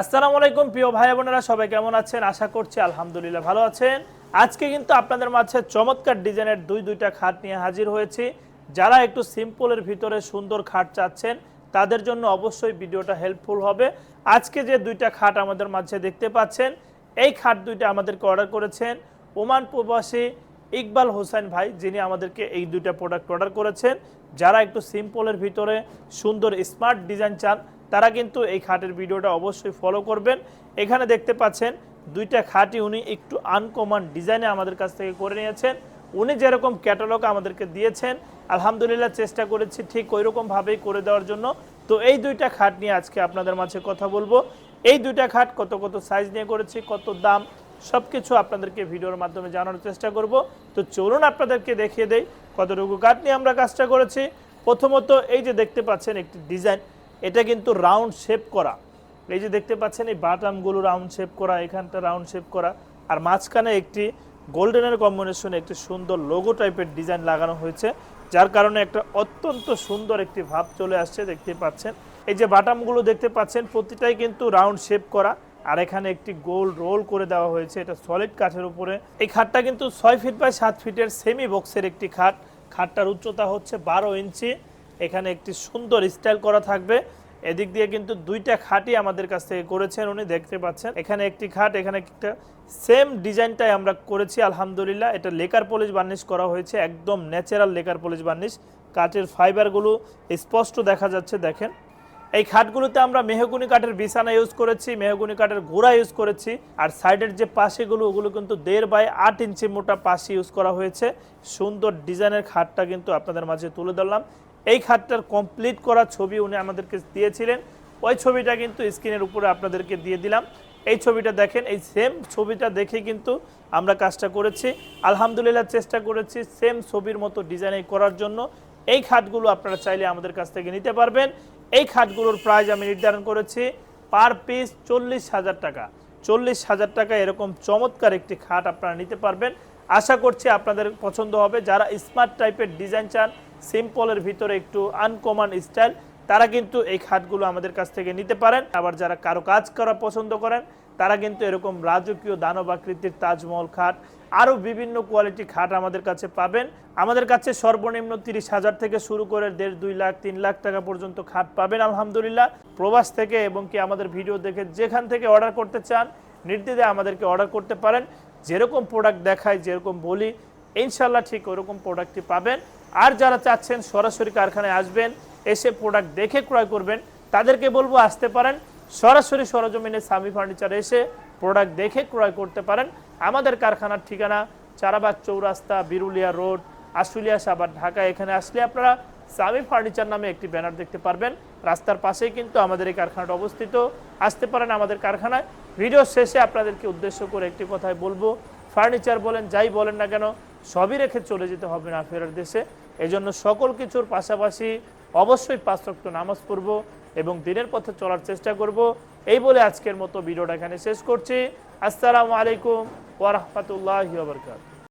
আসসালামু আলাইকুম, প্রিয় ভাই বোনেরা, সবাই কেমন আছেন? আশা করছি আলহামদুলিল্লাহ ভালো আছেন। আজকে কিন্তু আপনাদের মাঝে চমৎকার ডিজাইনের দুই দুইটা খাট নিয়ে হাজির হয়েছি। যারা একটু সিম্পলের ভিতরে সুন্দর খাট চাচ্ছেন, তাদের জন্য অবশ্যই ভিডিওটা হেল্পফুল হবে। আজকে যে দুইটা খাট আমাদের মাঝে দেখতে পাচ্ছেন, এই খাট দুইটা আমাদেরকে অর্ডার করেছেন। ওমান প্রবাসী ইকবাল হোসেন ভাই, যিনি আমাদেরকে এই দুইটা প্রোডাক্ট অর্ডার করেছেন। যারা একটু সিম্পলের ভিতরে সুন্দর স্মার্ট ডিজাইন চান, তারা কিন্তু এই খাটের ভিডিওটা অবশ্যই ফলো করবেন। এখানে দেখতে পাচ্ছেন, দুইটা খাটই উনি একটু আনকমন ডিজাইনে আমাদের কাছ থেকে করে নিয়েছেন। উনি যেরকম ক্যাটালগ আমাদেরকে দিয়েছেন, আলহামদুলিল্লাহ চেষ্টা করেছি ঠিক ওই রকমভাবেই করে দেওয়ার জন্য। তো এই দুইটা খাট নিয়ে আজকে আপনাদের মাঝে কথা বলব। এই দুইটা খাট কত কত সাইজ নিয়ে করেছি, কত দাম সব কিছু আপনাদেরকে ভিডিওর মাধ্যমে জানানোর চেষ্টা করব। তো চলুন আপনাদেরকে দেখিয়ে দেই কতটুকু কাঠ নিয়ে আমরা কাজটা করেছি। প্রথমত এই যে দেখতে পাচ্ছেন একটি ডিজাইন, এটা কিন্তু রাউন্ড শেপ করা। এই যে দেখতে পাচ্ছেন এই বাটামগুলো রাউন্ড শেপ করা, এখানটা রাউন্ড শেপ করা। আর মাঝখানে একটি গোল্ডেনের কম্বিনেশনে একটি সুন্দর লোগো টাইপের ডিজাইন লাগানো হয়েছে, যার কারণে একটা অত্যন্ত সুন্দর একটি ভাব চলে আসছে, দেখতে পাচ্ছেন। এই যে বাটামগুলো দেখতে পাচ্ছেন, প্রতিটাই কিন্তু রাউন্ড শেপ করা। আর এখানে একটি গোল রোল করে দেওয়া হয়েছে, এটা সলিড কাঠের উপরে। এই খাটটা কিন্তু ছয় ফিট বাই সাত ফিটের সেমি বক্সের একটি খাট। খাটটার উচ্চতা হচ্ছে বারো ইঞ্চি এখানে একটি সুন্দর স্টাইল করা থাকবে। এদিক দিয়ে কিন্তু দুইটা খাটই আমাদের কাছ থেকে করেছেন উনি, দেখতে পাচ্ছেন। এখানে একটি খাট, এখানে একটা সেম ডিজাইনটাই আমরা করেছি, আলহামদুলিল্লাহ। এটা লেকার পলিশ বার্নিশ করা হয়েছে, একদম ন্যাচারাল লেকার পলিশ বার্নিশ কাঠের ফাইবারগুলো স্পষ্ট দেখা যাচ্ছে, দেখেন। এই খাটগুলোতে আমরা মেহগুনি কাঠের বিছানা ইউজ করেছি, মেহগুনি কাঠের ঘোড়া ইউজ করেছি, আর সাইডের যে পাশেগুলো, ওগুলো কিন্তু দেড় বাই আট ইঞ্চি মোটা পাশে ইউজ করা হয়েছে। সুন্দর ডিজাইনের খাটটা কিন্তু আপনাদের মাঝে তুলে ধরলাম। এই খাটটার কমপ্লিট করা ছবি উনি আমাদেরকে দিয়েছিলেন। ওই ছবিটা কিন্তু স্ক্রিনের উপরে আপনাদেরকে দিয়ে দিলাম। এই ছবিটা দেখেন, এই সেম ছবিটা দেখে কিন্তু আমরা কাজটা করেছি। আলহামদুলিল্লাহ চেষ্টা করেছি সেম ছবির মতো ডিজাইন করার জন্য। এই খাটগুলো আপনারা চাইলে আমাদের কাছ থেকে নিতে পারবেন। এই খাটগুলোর প্রাইস আমি নির্ধারণ করেছি পার পিস চল্লিশ হাজার টাকা। চল্লিশ হাজার টাকা এরকম চমৎকার একটি খাট আপনারা নিতে পারবেন। আশা করছি আপনাদের পছন্দ হবে। যারা স্মার্ট টাইপের ডিজাইন চান সিম্পলের ভিতরে একটু আনকমন স্টাইল তারা কিন্তু এই খাটগুলো আমাদের কাছ থেকে নিতে পারেন। আবার যারা কারও কাজ করা পছন্দ করেন, তারা কিন্তু এরকম রাজকীয় দানব আকৃতির তাজমহল খাট আরও বিভিন্ন কোয়ালিটি খাট আমাদের কাছে পাবেন। আমাদের কাছে সর্বনিম্ন তিরিশ হাজার থেকে শুরু করে দেড়, দুই লাখ, তিন লাখ টাকা পর্যন্ত খাট পাবেন, আলহামদুলিল্লাহ। প্রবাস থেকে এবং কি আমাদের ভিডিও দেখে যেখান থেকে অর্ডার করতে চান নির্দ্বিধে আমাদেরকে অর্ডার করতে পারেন। যেরকম প্রোডাক্ট দেখায় যেরকম বলি ইনশাল্লাহ ঠিক ওরকম প্রোডাক্টটি পাবেন। আর যারা চাচ্ছেন সরাসরি কারখানায় আসবেন, এসে প্রোডাক্ট দেখে ক্রয় করবেন, তাদেরকে বলব আসতে পারেন। সরাসরি সরজমিনে সামি ফার্নিচার এসে প্রোডাক্ট দেখে ক্রয় করতে পারেন। আমাদের কারখানার ঠিকানা চারাবাগ চৌরাস্তা, বিরুলিয়া রোড, আশুলিয়া সাবার ঢাকা। এখানে আসলে আপনারা সামি ফার্নিচার নামে একটি ব্যানার দেখতে পারবেন। রাস্তার পাশেই কিন্তু আমাদের এই কারখানাটা অবস্থিত। আসতে পারেন আমাদের কারখানায়। ভিডিও শেষে আপনাদেরকে উদ্দেশ্য করে একটি কথাই বলব। ফার্নিচার বলেন, যাই বলেন না কেন, সবই রেখে চলে যেতে হবে না ফেরার দেশে। এজন্য সকল কিছুর পাশাপাশি অবশ্যই পাঁচ রক্ত নামাজ পড়ব এবং দিনের পথে চলার চেষ্টা করব। এই বলে আজকের মতো ভিডিওটা এখানে শেষ করছি। আসসালামু আলাইকুম ওয়া রাহমাতুল্লাহি ওয়া বারাকাতুহু।